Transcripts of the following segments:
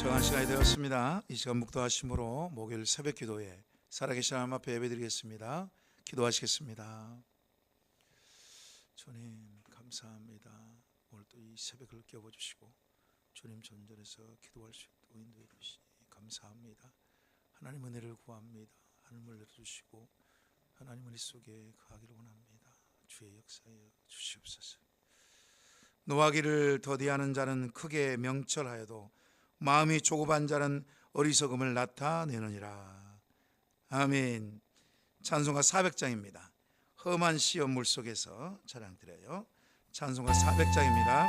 적당한 시간이 되었습니다. 이 시간 묵도하심으로 목요일 새벽 기도에 살아계신 하나님 앞에 예배드리겠습니다. 기도하시겠습니다. 주님 감사합니다. 오늘 또이 새벽을 깨워주시고 주님 전전에서 기도할 수 있도록 인도해 주시니 감사합니다. 하나님 은혜를 구합니다. 하늘을 내려주시고 하나님 은혜 속에 거하기를 원합니다. 주의 역사에 주시옵소서. 노하기를 더디하는 자는 크게 명철하여도 마음이 조급한 자는 어리석음을 나타내느니라. 아멘. 찬송가 400장입니다. 험한 시험 물 속에서 찬양 드려요. 찬송가 400장입니다.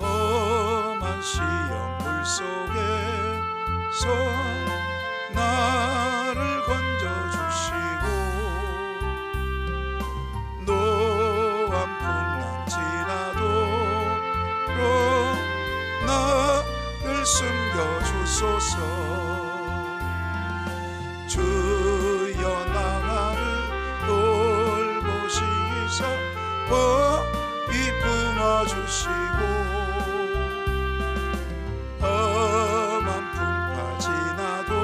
험한 시험 물 속에 주소서. 주여 나를 돌보시사 보이 품어주시고 험한 풍파 지나도록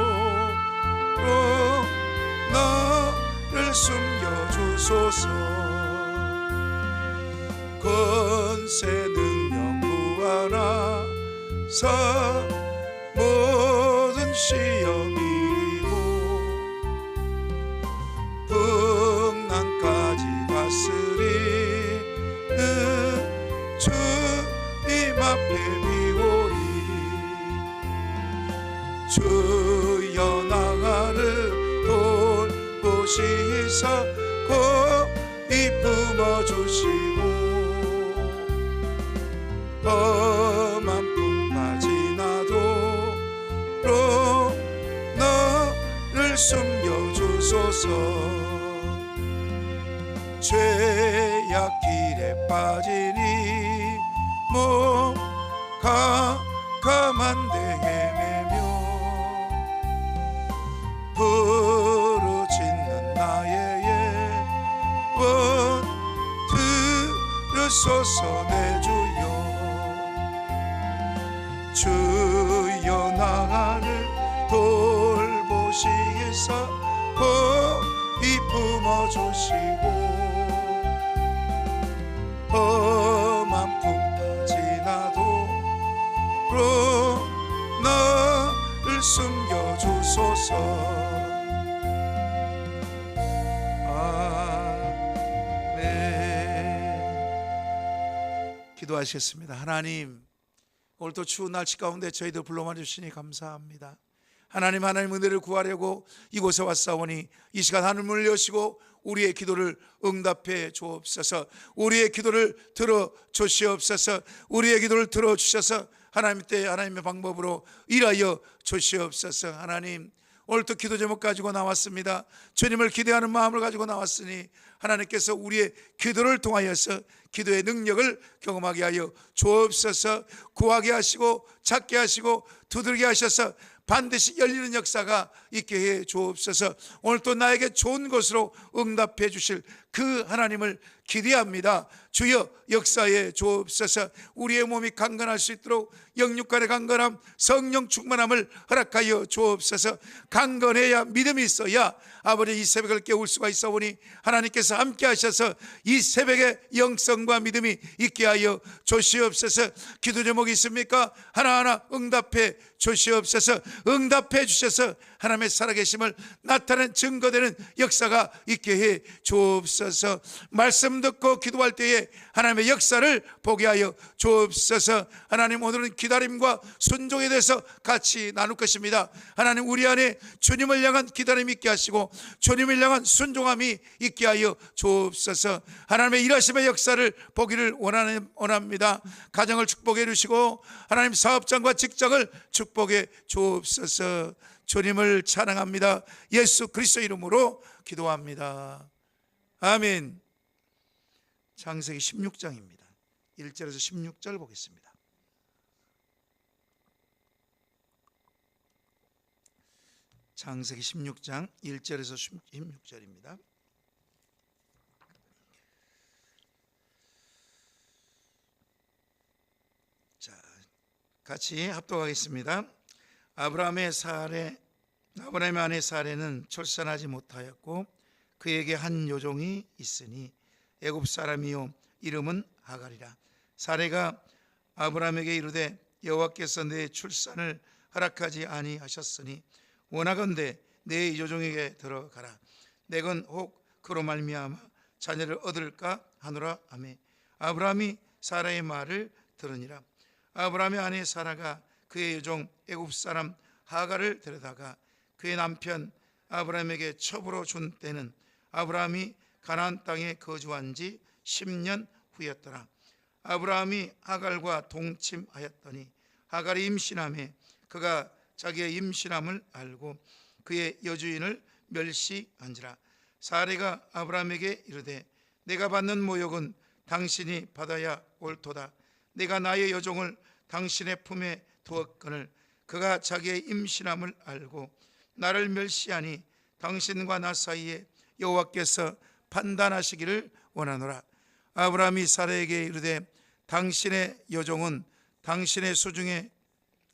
나를 숨겨주소서. 권세 능력 무하나사 모든 시험이고 풍랑까지 다스리는 주님 앞에 비오리 주여 나를 돌보시사 고이 품어주시고 숨겨주소서 죄악 길에 빠지니 뭐 가감한데 헤매며 부르짖는 나의 예원 들으소서 내 주여. 주여 나를 돌보시사 고 이 품어 주시고 험한 풍파 지나도록 나를 숨겨 주소서. 아멘. 기도하시겠습니다. 하나님 오늘 또 추운 날씨 가운데 저희들 불러만 주시니 감사합니다 하나님 하나님 은혜를 구하려고 이곳에 왔사오니 이 시간 하늘문을 여시고 우리의 기도를 응답해 주옵소서. 우리의 기도를 들어 주시옵소서. 우리의 기도를 들어 주셔서 하나님 때 하나님의 방법으로 일하여 주시옵소서. 하나님 오늘 또 기도 제목 가지고 나왔습니다. 주님을 기대하는 마음을 가지고 나왔으니 하나님께서 우리의 기도를 통하여서 기도의 능력을 경험하게 하여 주옵소서. 구하게 하시고 찾게 하시고 두들게 하셔서 반드시 열리는 역사가 있게 해 주옵소서. 오늘 또 나에게 좋은 것으로 응답해 주실 그 하나님을 기대합니다. 주여 역사에 주옵소서. 우리의 몸이 강건할 수 있도록 영육간의 강건함, 성령 충만함을 허락하여 주옵소서. 강건해야 믿음이 있어야 아버지 이 새벽을 깨울 수가 있어 보니 하나님께서 함께 하셔서 이 새벽에 영성과 믿음이 있게 하여 주시옵소서. 기도 제목이 있습니까? 하나하나 응답해 주시옵소서. 응답해 주셔서 하나님의 살아계심을 나타내는 증거되는 역사가 있게 해 주옵소서. 말씀 듣고 기도할 때에 하나님의 역사를 보게 하여 주옵소서. 하나님 오늘은 기다림과 순종에 대해서 같이 나눌 것입니다. 하나님 우리 안에 주님을 향한 기다림이 있게 하시고 주님을 향한 순종함이 있게 하여 주옵소서. 하나님의 일하심의 역사를 보기를 원하는 원합니다. 가정을 축복해 주시고 하나님 사업장과 직장을 축복해 주옵소서. 주님을 찬양합니다. 예수 그리스도 이름으로 기도합니다. 아멘. 창세기 16장입니다. 1절에서 16절 보겠습니다. 창세기 16장 1절에서 16절입니다. 자, 같이 합독하겠습니다. 아브라함의 사례 아브라함의 아내 사례는 출산하지 못하였고 그에게 한 요종이 있으니 애굽 사람이요 이름은 하갈이라. 사례가 아브라함에게 이르되 여호와께서 내 출산을 허락하지 아니하셨으니 원하건대 내 요종에게 들어가라. 내건 혹 그로 말미암아 자녀를 얻을까 하노라 하매 아브라함이 사라의 말을 들으니라. 아브라함의 아내 사라가 그의 여종 애굽 사람 하갈을 데려다가 그의 남편 아브라함에게 첩으로 준 때는 아브라함이 가나안 땅에 거주한 지 10년 후였더라. 아브라함이 하갈과 동침하였더니 하갈이 임신함에 그가 자기의 임신함을 알고 그의 여주인을 멸시한지라. 사례가 아브라함에게 이르되 내가 받는 모욕은 당신이 받아야 옳도다. 내가 나의 여종을 당신의 품에 두었거늘 그가 자기의 임신함을 알고 나를 멸시하니 당신과 나 사이에 여호와께서 판단하시기를 원하노라. 아브라함이 사라에게 이르되 당신의 여종은 당신의 수중에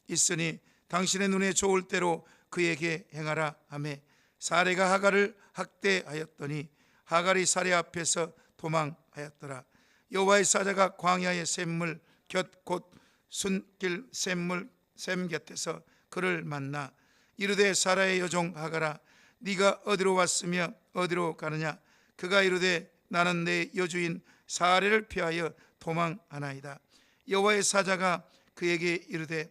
있으니 당신의 눈에 좋을 대로 그에게 행하라 하매 사례가 하갈을 학대하였더니 하갈이 사례 앞에서 도망하였더라. 여호와의 사자가 광야의 샘물 곁곧 순길 샘물 샘 곁에서 그를 만나 이르되 사라의 여종 하갈아 네가 어디로 왔으며 어디로 가느냐 그가 이르되 나는 내 여주인 사례를 피하여 도망하나이다. 여호와의 사자가 그에게 이르되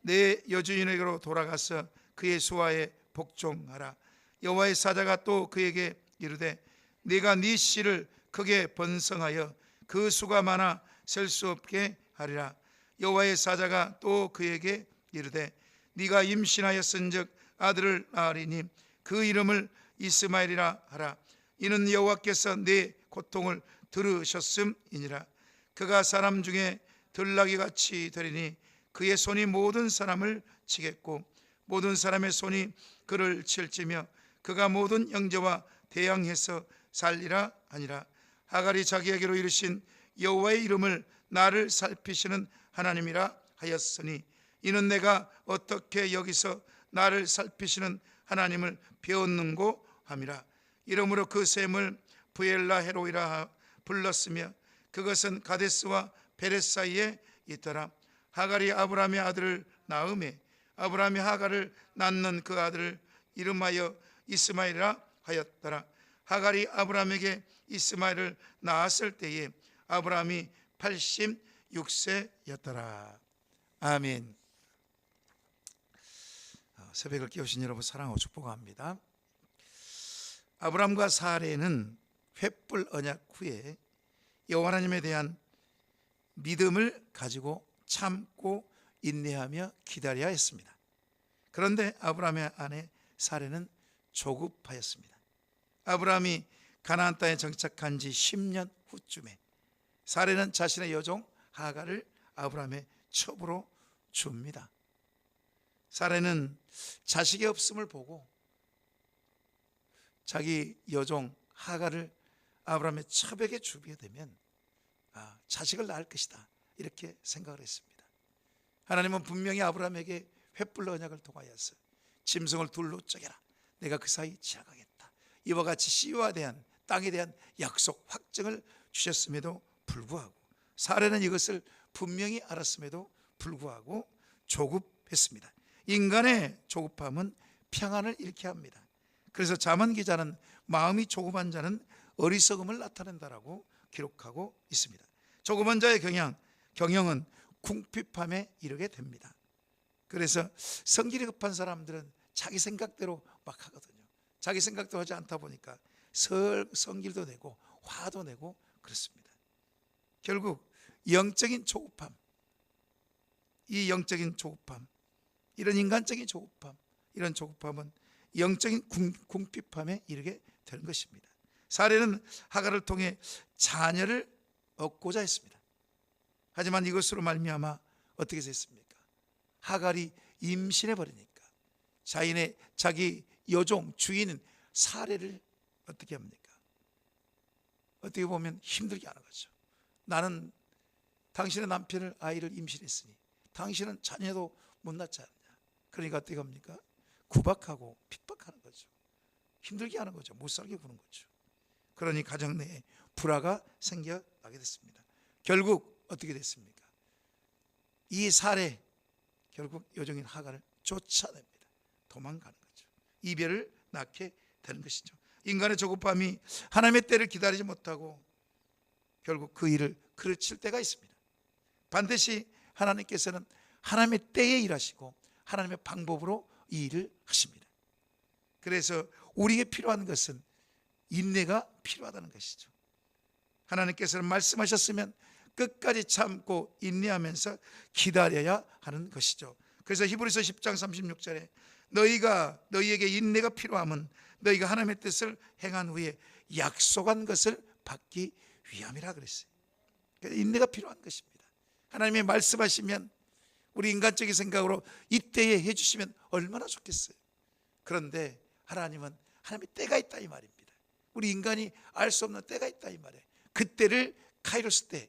내 여주인에게로 돌아가서 그의 수하에 복종하라. 여호와의 사자가 또 그에게 이르되 네가 네 씨를 크게 번성하여 그 수가 많아 셀 수 없게 하리라. 여호와의 사자가 또 그에게 이르되 네가 임신하였은즉 아들을 낳으리니 그 이름을 이스마엘이라 하라 이는 여호와께서 네 고통을 들으셨음이니라. 그가 사람 중에 들나귀 같이 되리니 그의 손이 모든 사람을 치겠고 모든 사람의 손이 그를 칠지며 그가 모든 영재와 대항해서 살리라 하니라. 하갈이 자기에게로 이르신 여호와의 이름을 나를 살피시는 하나님이라 하였으니 이는 내가 어떻게 여기서 나를 살피시는 하나님을 배웠는고 함이라 이러므로 그 샘을 부엘라 헤로이라 불렀으며 그것은 가데스와 베레스 사이에 있더라. 하갈이 아브라함의 아들을 낳음에 아브라함이 하갈을 낳는 그 아들을 이름하여 이스마엘이라 하였더라. 하갈이 아브라함에게 이스마엘을 낳았을 때에 아브라함이 86세였더라. 아멘. 어, 새벽을 깨우신 여러분 사랑하고 축복합니다 아브라함과 사례는 횃불 언약 후에 여호와 하나님에 대한 믿음을 가지고 참고 인내하며 기다려야 했습니다. 그런데 아브라함의 아내 사례는 조급하였습니다. 아브라함이 가나안 땅에 정착한 지 10년 후쯤에 사례는 자신의 여종 하가를 아브라함의 첩으로 줍니다. 사례는 자식이 없음을 보고 자기 여종 하가를 아브라함의 첩에게 주게 되면 아, 자식을 낳을 것이다 이렇게 생각을 했습니다. 하나님은 분명히 아브라함에게 횃불 언약을 통하여서 짐승을 둘로 쪼개라. 내가 그 사이 지나가겠다. 이와 같이 씨와 대한 땅에 대한 약속 확증을 주셨음에도 불구하고 사례는 이것을 분명히 알았음에도 불구하고 조급했습니다. 인간의 조급함은 평안을 잃게 합니다. 그래서 자만 기자는 마음이 조급한 자는 어리석음을 나타낸다라고 기록하고 있습니다. 조급한 자의 경향, 경영은 궁핍함에 이르게 됩니다. 그래서 성질이 급한 사람들은 자기 생각대로 막 하거든요. 자기 생각대로 하지 않다 보니까 설 성질도 내고 화도 내고 그렇습니다. 결국 영적인 조급함, 이 영적인 조급함, 이런 인간적인 조급함, 이런 조급함은 영적인 궁, 궁핍함에 이르게 되는 것입니다. 사례는 하가를 통해 자녀를 얻고자 했습니다. 하지만 이것으로 말미암아 어떻게 됐습니까? 하갈이 임신해 버리니까 자인의 자기 여종 주인은 사례를 어떻게 합니까? 어떻게 보면 힘들게 하는 거죠. 나는 당신의 남편을 아이를 임신했으니 당신은 자녀도 못 낳지 않냐. 그러니까 어떻게 합니까? 구박하고 핍박하는 거죠. 힘들게 하는 거죠. 못 살게 구는 거죠. 그러니 가정 내에 불화가 생겨나게 됐습니다. 결국 어떻게 됐습니까? 이 살에 결국 요정인 하가를 쫓아냅니다. 도망가는 거죠. 이별을 낳게 되는 것이죠. 인간의 조급함이 하나님의 때를 기다리지 못하고 결국 그 일을 그르칠 때가 있습니다. 반드시 하나님께서는 하나님의 때에 일하시고 하나님의 방법으로 이 일을 하십니다. 그래서 우리에게 필요한 것은 인내가 필요하다는 것이죠. 하나님께서는 말씀하셨으면 끝까지 참고 인내하면서 기다려야 하는 것이죠. 그래서 히브리서 10장 36절에 너희가 너희에게 인내가 필요함은 너희가 하나님의 뜻을 행한 후에 약속한 것을 받기 위함이라 그랬어요. 인내가 필요한 것입니다. 하나님의 말씀하시면 우리 인간적인 생각으로 이때에 해주시면 얼마나 좋겠어요. 그런데 하나님은 하나님의 때가 있다 이 말입니다. 우리 인간이 알 수 없는 때가 있다 이 말이에요. 그때를 카이로스 때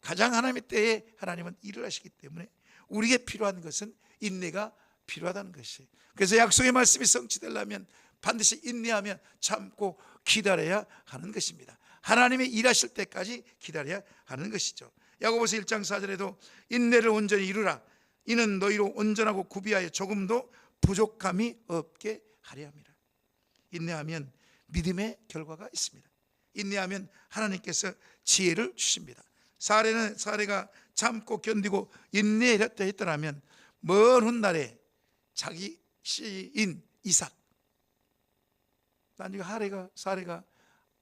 가장 하나님의 때에 하나님은 일을 하시기 때문에 우리에게 필요한 것은 인내가 필요하다는 것이. 그래서 약속의 말씀이 성취되려면 반드시 인내하며 참고 기다려야 하는 것입니다. 하나님이 일하실 때까지 기다려야 하는 것이죠. 야고보서 1장 4절에도 인내를 온전히 이루라. 이는 너희로 온전하고 구비하여 조금도 부족함이 없게 하려 합니다. 인내하면 믿음의 결과가 있습니다. 인내하면 하나님께서 지혜를 주십니다. 사례는 사례가 참고 견디고 인내했다 했더라면 먼 훗날에 자기 시인 이삭 나중에 하래가 사례가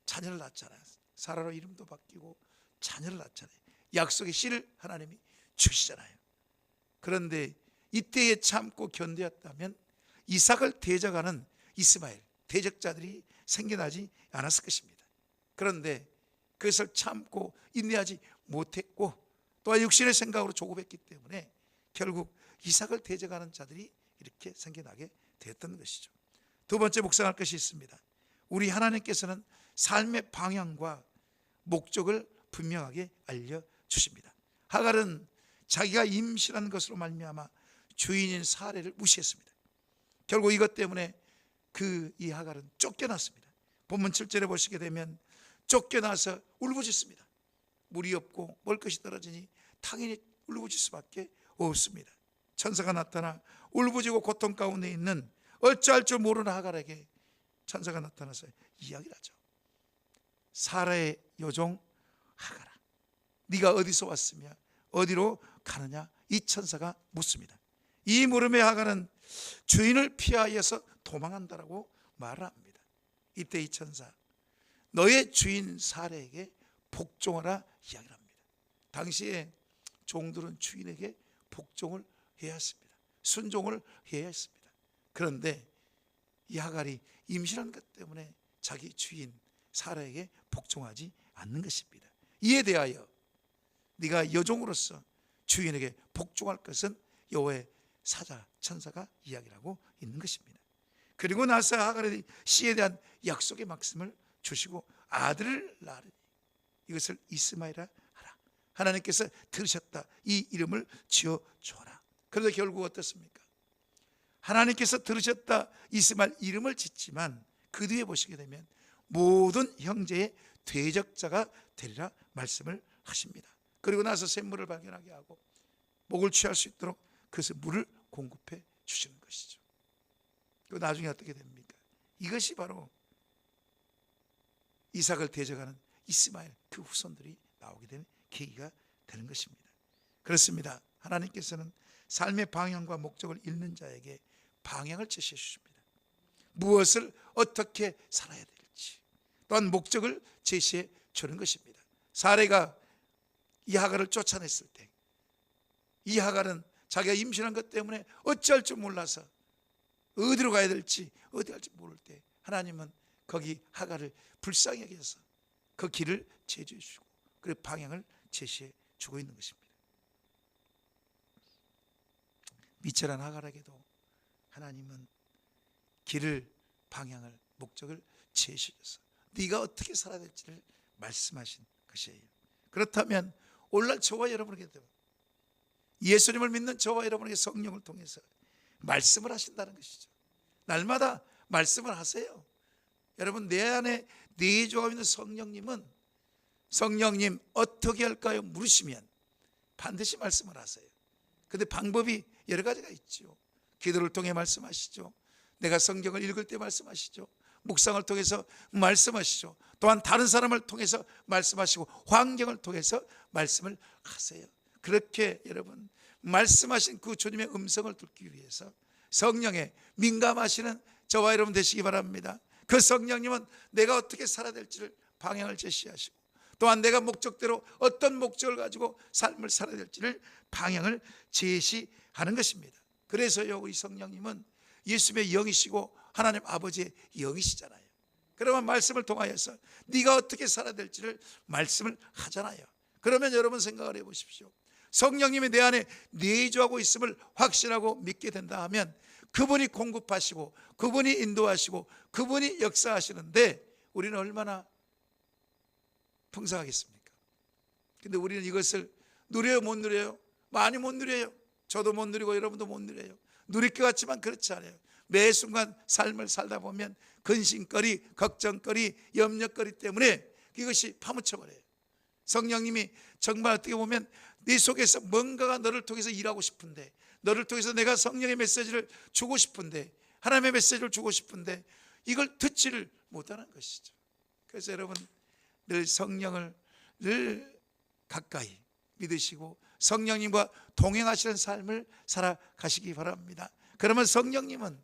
자녀를 낳잖아요. 사라로 이름도 바뀌고 자녀를 낳잖아요. 약속의 씨를 하나님이 주시잖아요. 그런데 이때에 참고 견디었다면 이삭을 대적하는 이스마엘 대적자들이 생겨나지 않았을 것입니다. 그런데 그것을 참고 인내하지 못했고 또한 육신의 생각으로 조급했기 때문에 결국 이삭을 대적하는 자들이 이렇게 생겨나게 되었던 것이죠. 두 번째 묵상할 것이 있습니다. 우리 하나님께서는 삶의 방향과 목적을 분명하게 알려 주십니다. 하갈은 자기가 임신한 것으로 말미암아 주인인 사례를 무시했습니다. 결국 이것 때문에 그 이 하갈은 쫓겨났습니다. 본문 7절에 보시게 되면 쫓겨나서 울부짖습니다. 물이 없고 먹을 것이 떨어지니 당연히 울부짖을 수밖에 없습니다. 천사가 나타나 울부짖고 고통 가운데 있는 어찌할 줄 모르는 하갈에게 천사가 나타나서 이야기를 하죠. 사라의 요종 하갈아, 네가 어디서 왔으며 어디로 가느냐? 이 천사가 묻습니다. 이 물음에 하갈은 주인을 피하여서 도망한다라고 말을 합니다. 이때 이 천사 너의 주인 사례에게 복종하라 이야기를 합니다. 당시에 종들은 주인에게 복종을 해야 했습니다. 순종을 해야 했습니다. 그런데 이 하갈이 임신한 것 때문에 자기 주인 사라에게 복종하지 않는 것입니다. 이에 대하여 네가 여종으로서 주인에게 복종할 것은 여호와의 사자 천사가 이야기하고 있는 것입니다. 그리고 나서 하갈의 씨에 대한 약속의 말씀을 주시고 아들을 낳으니 이것을 이스마엘아 하라. 하나님께서 들으셨다. 이 이름을 지어 주어라. 그런데 결국 어떻습니까? 하나님께서 들으셨다. 이스마엘 이름을 짓지만 그 뒤에 보시게 되면 모든 형제의 대적자가 되리라 말씀을 하십니다. 그리고 나서 샘물을 발견하게 하고 목을 취할 수 있도록 그래서 물을 공급해 주시는 것이죠. 그 나중에 어떻게 됩니까? 이것이 바로 이삭을 대적하는 이스마엘 그 후손들이 나오게 되는 계기가 되는 것입니다. 그렇습니다. 하나님께서는 삶의 방향과 목적을 잃는 자에게 방향을 제시해 주십니다. 무엇을 어떻게 살아야 될지 또한 목적을 제시해 주는 것입니다. 사례가 이 하갈을 쫓아냈을 때 이 하갈은 자기가 임신한 것 때문에 어찌할 줄 몰라서 어디로 가야 될지 어디 갈지 모를 때 하나님은 거기 하갈을 불쌍히 여겨서 그 길을 제주해 주시고 그 방향을 제시해 주고 있는 것입니다. 미철한 하갈에게도 하나님은 길을 방향을 목적을 제시해서 네가 어떻게 살아야 될지를 말씀하신 것이에요. 그렇다면 오늘날 저와 여러분에게 예수님을 믿는 저와 여러분에게 성령을 통해서 말씀을 하신다는 것이죠. 날마다 말씀을 하세요. 여러분 내 안에 내주하고 있는 성령님은 성령님 어떻게 할까요? 물으시면 반드시 말씀을 하세요. 근데 방법이 여러 가지가 있죠. 기도를 통해 말씀하시죠. 내가 성경을 읽을 때 말씀하시죠. 묵상을 통해서 말씀하시죠. 또한 다른 사람을 통해서 말씀하시고 환경을 통해서 말씀을 하세요. 그렇게 여러분 말씀하신 그 주님의 음성을 듣기 위해서 성령에 민감하시는 저와 여러분 되시기 바랍니다. 그 성령님은 내가 어떻게 살아야 될지를 방향을 제시하시고 또한 내가 목적대로 어떤 목적을 가지고 삶을 살아야 될지를 방향을 제시하는 것입니다. 그래서요 우리 성령님은 예수님의 영이시고 하나님 아버지의 영이시잖아요. 그러면 말씀을 통하여서 네가 어떻게 살아야 될지를 말씀을 하잖아요. 그러면 여러분 생각을 해보십시오. 성령님이 내 안에 내주하고 있음을 확신하고 믿게 된다 하면 그분이 공급하시고 그분이 인도하시고 그분이 역사하시는데 우리는 얼마나 풍성하겠습니까? 근데 우리는 이것을 누려요 못 누려요? 많이 못 누려요. 저도 못 누리고 여러분도 못 누려요. 누릴 것 같지만 그렇지 않아요. 매 순간 삶을 살다 보면 근심거리, 걱정거리, 염려거리 때문에 이것이 파묻혀버려요. 성령님이 정말 어떻게 보면 네 속에서 뭔가가 너를 통해서 일하고 싶은데 너를 통해서 내가 성령의 메시지를 주고 싶은데 하나님의 메시지를 주고 싶은데 이걸 듣지를 못하는 것이죠. 그래서 여러분 늘 성령을 늘 가까이 믿으시고 성령님과 동행하시는 삶을 살아가시기 바랍니다. 그러면 성령님은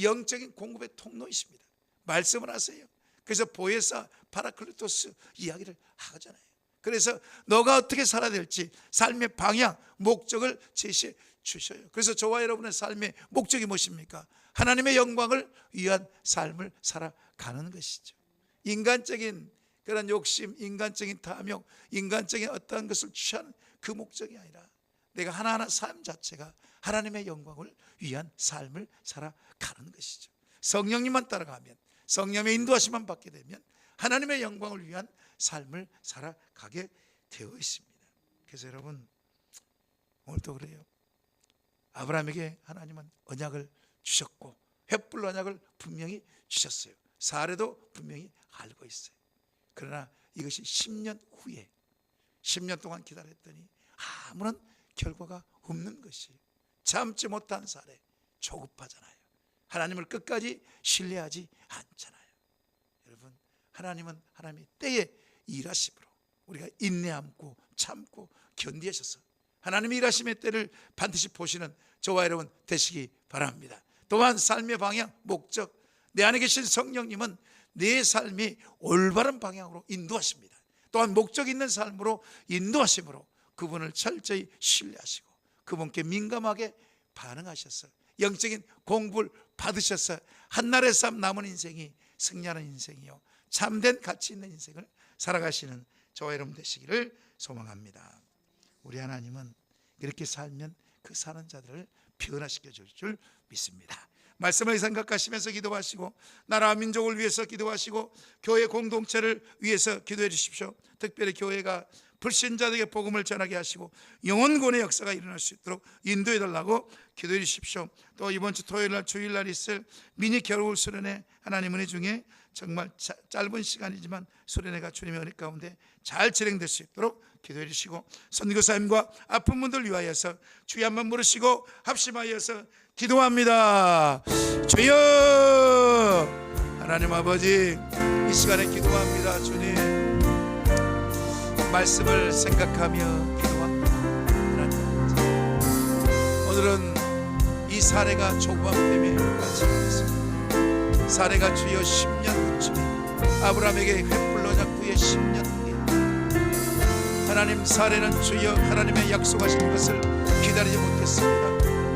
영적인 공급의 통로이십니다. 말씀을 하세요. 그래서 보혜사 파라클리토스 이야기를 하잖아요. 그래서 너가 어떻게 살아야 될지 삶의 방향, 목적을 제시해 주셔요. 그래서 저와 여러분의 삶의 목적이 무엇입니까? 하나님의 영광을 위한 삶을 살아가는 것이죠. 인간적인 그런 욕심, 인간적인 탐욕, 인간적인 어떠한 것을 취하는 그 목적이 아니라 내가 하나하나 삶 자체가 하나님의 영광을 위한 삶을 살아가는 것이죠. 성령님만 따라가면 성령의 인도하심만 받게 되면 하나님의 영광을 위한 삶을 살아가게 되어 있습니다. 그래서 여러분 오늘도 그래요. 아브라함에게 하나님은 언약을 주셨고 횃불 언약을 분명히 주셨어요. 사례도 분명히 알고 있어요. 그러나 이것이 10년 후에 10년 동안 기다렸더니 아무런 결과가 없는 것이 참지 못한 사례 조급하잖아요. 하나님을 끝까지 신뢰하지 않잖아요. 여러분 하나님은 하나님의 때에 일하심으로 우리가 인내함고 참고 견디하셔서 하나님의 일하심의 때를 반드시 보시는 저와 여러분 되시기 바랍니다. 또한 삶의 방향, 목적, 내 안에 계신 성령님은 내 삶이 올바른 방향으로 인도하십니다. 또한 목적 있는 삶으로 인도하심으로 그분을 철저히 신뢰하시고 그분께 민감하게 반응하셔서 영적인 공부를 받으셔서 한날의 삶 남은 인생이 승리하는 인생이요 참된 가치 있는 인생을 살아가시는 저와 여러분 되시기를 소망합니다. 우리 하나님은 이렇게 살면 그 사는 자들을 변화시켜 줄 줄 믿습니다. 말씀을 생각하시면서 기도하시고 나라와 민족을 위해서 기도하시고 교회 공동체를 위해서 기도해 주십시오. 특별히 교회가 불신자들에게 복음을 전하게 하시고 영원권의 역사가 일어날 수 있도록 인도해 달라고 기도해 주십시오. 또 이번 주 토요일 날 주일 날 있을 미니 겨울 수련회 하나님 은혜 중에 정말 자- 짧은 시간이지만 수련회가 주님의 은혜 가운데 잘 진행될 수 있도록 기도해 주시고 선교사님과 아픈 분들 위하여서 주의 한번 부르시고 합심하여서 기도합니다. 주여 하나님 아버지 이 시간에 기도합니다. 주님 말씀을 생각하며 기도합니다. 하나님. 오늘은 이 사례가 조부함 때문에 같이 있습니다. 사례가 주여 10년 후쯤에 아브라함에게 횃불 언약 후에 10년 후에 하나님 사례는 주여 하나님의 약속하신 것을 기다리지 못했습니다.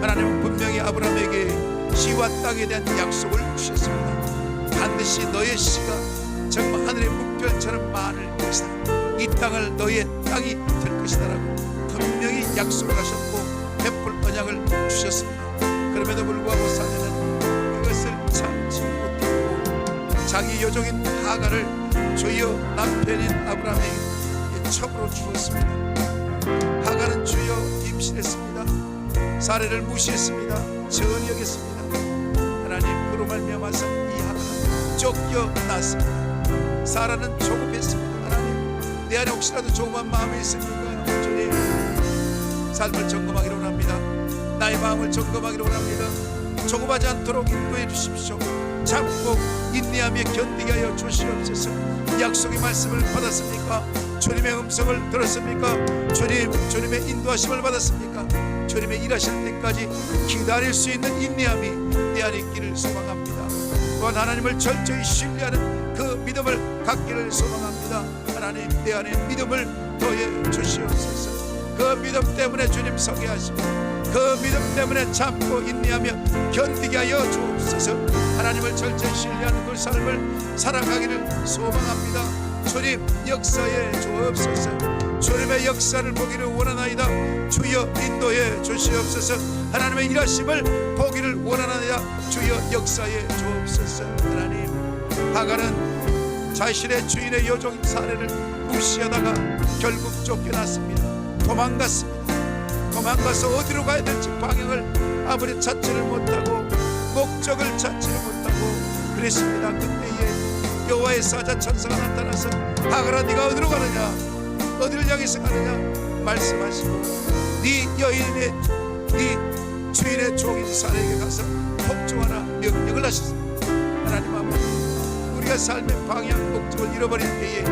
하나님은 분명히 아브라함에게 시와 땅에 대한 약속을 주셨습니다. 반드시 너의 씨가 정말 하늘의 묵별처럼 많을 것이다. 이 땅을 너의 땅이 될 것이다라고 분명히 약속을 하셨고 횃불 언약을 주셨습니다. 그럼에도 불구하고 사례는 그것을 참지 못했고 자기 여종인 하가를 주여 남편인 아브라함에게 첩으로 주었습니다. 하가는 주여 임신 불신했습니다. 사례를 무시했습니다. 전히 여겼습니다. 하나님 그로 말미암아서 이 하나는 쫓겨났습니다. 사라는 조급했습니다. 내 안에 혹시라도 조급한 마음이 있습니까? 주님 삶을 점검하기로 원합니다. 나의 마음을 점검하기로 원합니다. 조급하지 않도록 인도해 주십시오. 참고 인내하며 견디게 하여 주시옵소서. 약속의 말씀을 받았습니까? 주님의 음성을 들었습니까? 주님, 주님의 인도하심을 받았습니까? 주님의 일하실 때까지 기다릴 수 있는 인내함이 내 안에 있기를 소망합니다. 또한 하나님을 철저히 신뢰하는 그 믿음을 갖기를 소망합니다. 하나님 내 안에 믿음을 더해 주시옵소서. 그 믿음 때문에 주님 서게 하시고 그 믿음 때문에 참고 인내하며 견디게 하여 주옵소서. 하나님을 철저히 신뢰하는 그 삶을 살아가기를 소망합니다. 주님 역사에 주옵소서. 주님의 역사를 보기를 원하나이다. 주여 인도해 주시옵소서. 하나님의 일하심을 보기를 원하나이다. 주여 역사에 주옵소서. 하나님 하갈은 자신의 주인의 여종 사례를 무시하다가 결국 쫓겨났습니다. 도망갔습니다. 도망가서 어디로 가야 될지 방향을 아무리 찾지를 못하고 목적을 찾지를 못하고 그랬습니다. 그때에 여호와의 사자 천사가 나타나서 하갈아 네가 어디로 가느냐 어디를 향해서 가느냐 말씀하시고 네 여인의 네 주인의 종인 사례에게 가서 복종하라 명령을 하셨습니다. 우리가 삶의 방향 목적을 잃어버린 때에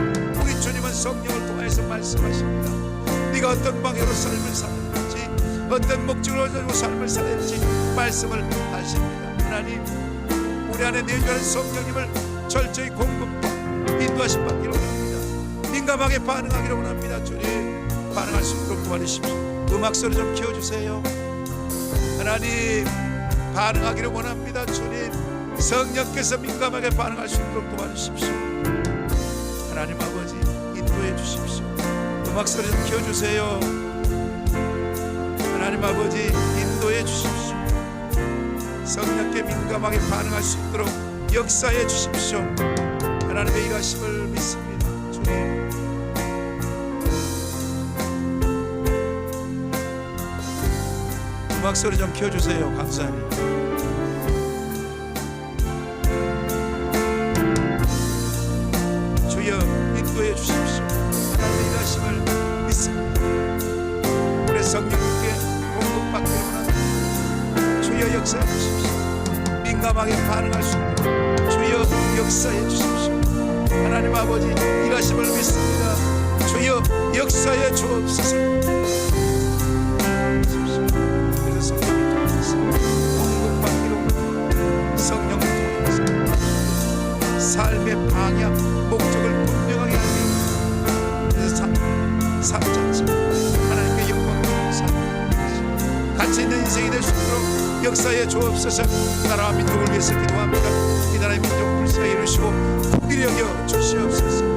우리 주님은 성령을 통해서 말씀하십니다. 네가 어떤 방향으로 삶을 살았는지 어떤 목적을 가지고 삶을 살았는지 말씀을 하십니다. 하나님 우리 안에 내주하는 성령님을 철저히 공급받고 인도하심 받기를 원합니다. 민감하게 반응하기를 원합니다. 주님 반응할 수 있도록 도와주십시오. 음악 소리 좀 키워주세요. 하나님 반응하기를 원합니다. 주님 성령께서 민감하게 반응할 수 있도록 도와주십시오. 하나님 아버지 인도해 주십시오. 음악 소리 좀 키워주세요. 하나님 아버지 인도해 주십시오. 성령께 민감하게 반응할 수 있도록 역사해 주십시오. 하나님의 일하심을 믿습니다. 주님. 음악 소리 좀 키워주세요. 감사합니다. 인도해 주십시오. 하나님의 일하심을 믿습니다. 우리 성령님께 공급받기를 원합니다. 주여 역사해 주십시오. 민감하게 반응할 수 있도록 주여 역사해 주십시오. 하나님 아버지 일하심을 믿습니다. 주여 역사해 주옵소서. 삶의 방향, 목적을 삶 자체 하나님께 영광을 삶 가치 있는 인생이 될 수 있도록 역사에 주옵소서. 나라와 민족을 위해서 기도합니다. 이 나라의 민족 불쌍히 이루시고 복이 여겨 주시옵소서